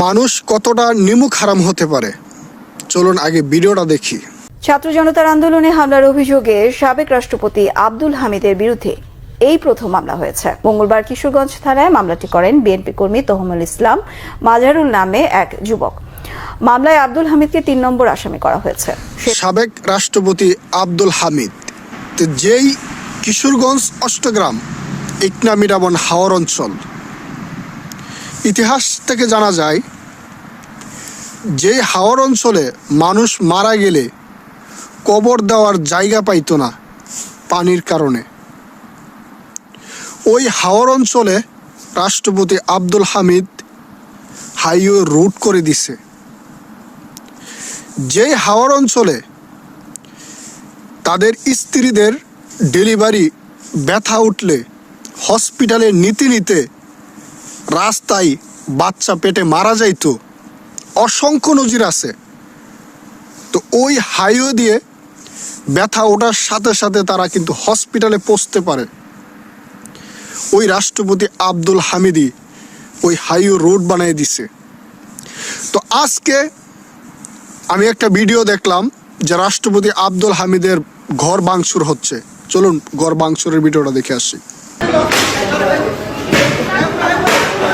মানুষ কতটা নিমুখ হারাম হতে পারে? চলুন আগে ভিডিওটা দেখি। ছাত্র জনতার আন্দোলনে হামলার অভিযোগে সাবেক রাষ্ট্রপতি আব্দুল হামিদের বিরুদ্ধে এই প্রথম মামলা হয়েছে। মঙ্গলবার কিশোরগঞ্জ থানায় মামলাটি করেন বিএনপি কর্মী তহমুল ইসলাম মাজারুল নামে এক যুবক। মামলায় আব্দুল হামিদকে তিন নম্বর আসামি করা হয়েছে। সাবেক রাষ্ট্রপতি আব্দুল হামিদ যেই কিশোরগঞ্জ অষ্টগ্রাম ইকনা মিরাবন হাওর অঞ্চল। ইতিহাস থেকে জানা যায় যে হাওর অঞ্চলে মানুষ মারা গেলে কবর দেওয়ার জায়গা পাইতো না পানির কারণে। ওই হাওর অঞ্চলে রাষ্ট্রপতি আব্দুল হামিদ হাইওয়ে রুট করে দিছে। যে হাওয়ার অঞ্চলে তাদের স্ত্রীদের ডেলিভারি ব্যথা উঠলে হসপিটালে নিতে নিতে রাস্তায় বাচ্চা পেটে মারা যাইতো, অসংখ্য নজির আছে। তো ওই হাইওয়ে দিয়ে ব্যথা ওঠার সাথে সাথে তারা কিন্তু হসপিটালে পৌঁছতে পারে। ওই রাষ্ট্রপতি আব্দুল হামিদি ওই হাইওয়ে রোড বানিয়ে দিছে। তো আজকে আমি একটা ভিডিও দেখলাম যে রাষ্ট্রপতি আব্দুল হামিদের ঘর বাংসুর হচ্ছে। চলুন ঘর বাংসুরের ভিডিওটা দেখে আসি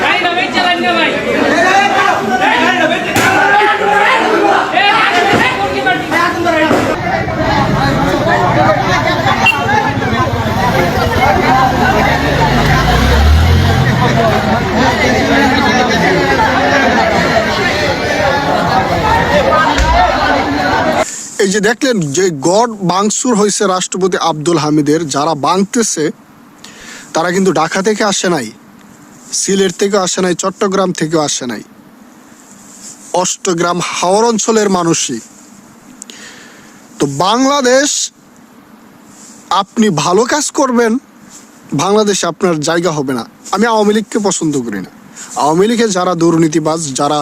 গাড়ি না বেচ চালান না ভাই এই যে দেখলেন যে গড় বাংসুর হয়েছে রাষ্ট্রপতি আব্দুল হামিদের, যারা বাংতেছে, তারা কিন্তু ঢাকা থেকে আসে নাই, সিলেট থেকেও আসে নাই, চট্টগ্রাম থেকেও আসে নাই। অষ্টগ্রাম হাওর অঞ্চলের মানুষই। তো বাংলাদেশ, আপনি ভালো কাজ করবেন, বাংলাদেশে আপনার জায়গা হবে না। আমি আওয়ামী লীগকে পছন্দ করি না। আওয়ামী লীগে যারা দুর্নীতিবাজ, যারা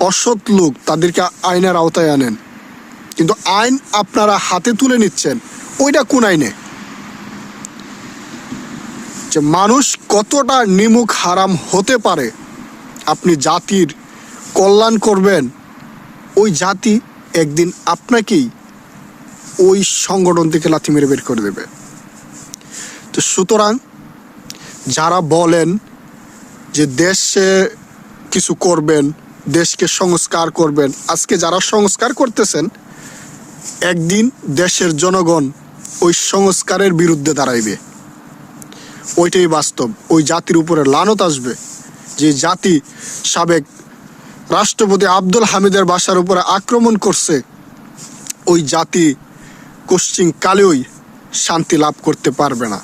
অসৎ লোক, তাদেরকে আইনের আওতায় আনেন। কিন্তু আইন আপনারা হাতে তুলে নিচ্ছেন, ওইটা কোন আইনে? যে মানুষ কতটা নিমুখ হারাম হতে পারে, আপনি জাতির কল্যাণ করবেন, ওই জাতি একদিন আপনাকেই ওই সংগঠন থেকে লাথি মেরে বের করে দেবে। তো সুতরাং যারা বলেন যে দেশে কিছু করবেন, দেশকে সংস্কার করবেন, আজকে যারা সংস্কার করতেছেন একদিন দেশের জনগণ ওই সংস্কারের বিরুদ্ধে দাঁড়াইবে। ওইটাই বাস্তব। ওই জাতির উপরে লানত আসবে যে জাতি সাবেক রাষ্ট্রপতি আব্দুল হামিদের বাসার উপরে আক্রমণ করছে, ওই জাতি কোশ্চিন কালেই শান্তি লাভ করতে পারবে না।